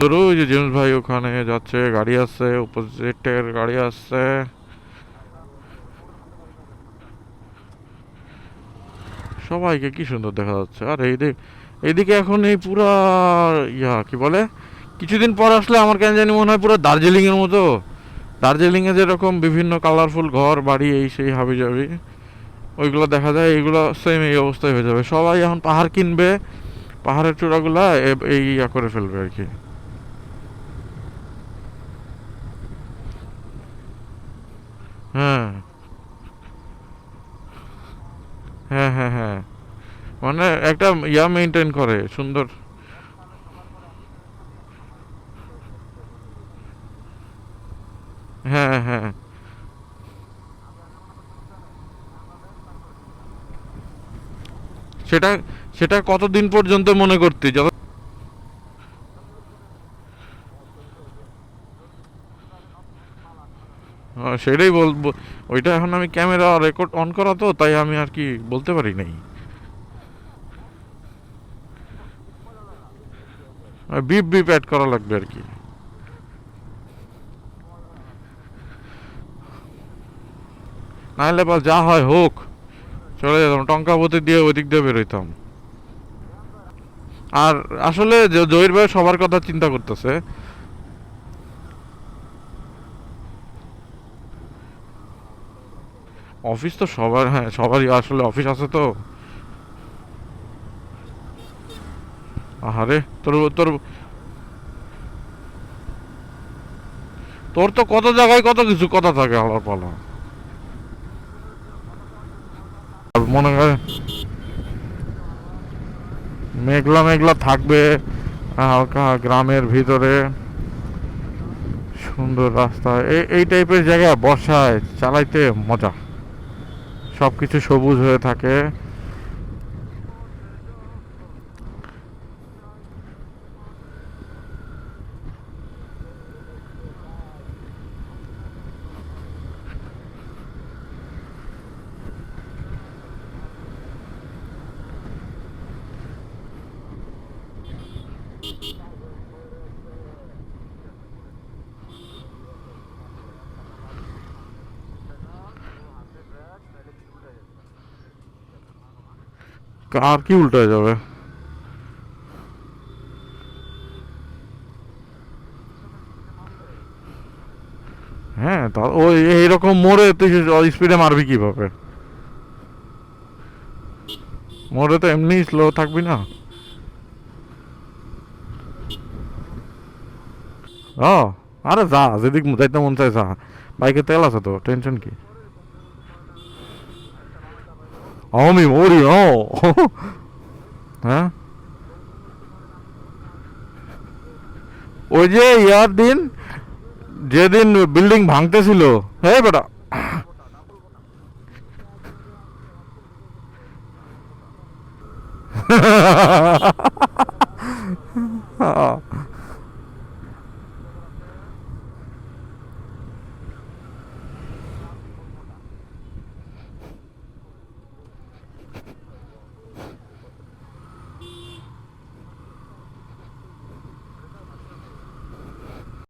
ধরো ওই যে জেমস ভাই ওখানে যাচ্ছে, গাড়ি আসছে অপোজিটের গাড়ি আসছে। সবাইকে কি সুন্দর দেখা যাচ্ছে। আর এইদিকে এইদিকে এখন এই পুরা ইয়া, কি বলে? কিছুদিন পর আসলে আমার কেন জানি মনে হয় পুরো দার্জিলিং এর মতো। দার্জিলিং এ যেরকম বিভিন্ন কালারফুল ঘর, বাড়ি, এই সেই হাবি যাবি ওইগুলো দেখা যায়, এইগুলো সেম এই অবস্থায় হয়ে যাবে। সবাই এখন পাহাড় কিনবে, পাহাড়ের চূড়াগুলা এই ইয়া করে ফেলবে আর কি। হ্যাঁ হ্যাঁ হ্যাঁ হ্যাঁ। মানে একটা ইয়া মেনটেন করে, সুন্দর। হ্যাঁ হ্যাঁ। সেটা সেটা কতদিন পর্যন্ত মনে করতি? যত হ্যাঁ, সেটাই বলব ওইটা এখন আমি ক্যামেরা রেকর্ড অন করা তো, তাই আমি আর কি বলতে পারি নাই। বিপ বিপ অ্যাড করা লাগবে আর কি। নাহলে বা যা হয় হোক, চলে যেতাম টঙ্কাপতি দিয়ে ওই দিক দিয়ে বেরোইতাম। আর আসলে জ- জহির ভাই সবার কথা চিন্তা করতেছে অফিস তো সবার হ্যাঁ সবারই আসলে অফিস আছে তো। আহারে, তোর তোর তোর তো কত জায়গায় কত কিছু কথা থাকে, আলার পালা। মনে করে মেঘলা মেঘলা থাকবে, হালকা গ্রামের ভিতরে। সুন্দর রাস্তা এই এই টাইপের জায়গায় বর্ষায় চালাইতে মজা। সব কিছু সবুজ হয়ে থাকে। আর কি উল্টে যাবে? হ্যাঁ তা ওই এইরকম মোড়ে তুই স্পিডে মারবি মোড়ে তো এমনি স্লো থাকবি না। ও, আরে যা, যেদিক যাইতে মন চায় যা। বাইকে তেল আছে তো, টেনশন কি? আমি মরি ও হ্যাঁ ওই যে ইয়ার দিন যেদিন বিল্ডিং ভাঙতেছিল হে বেটা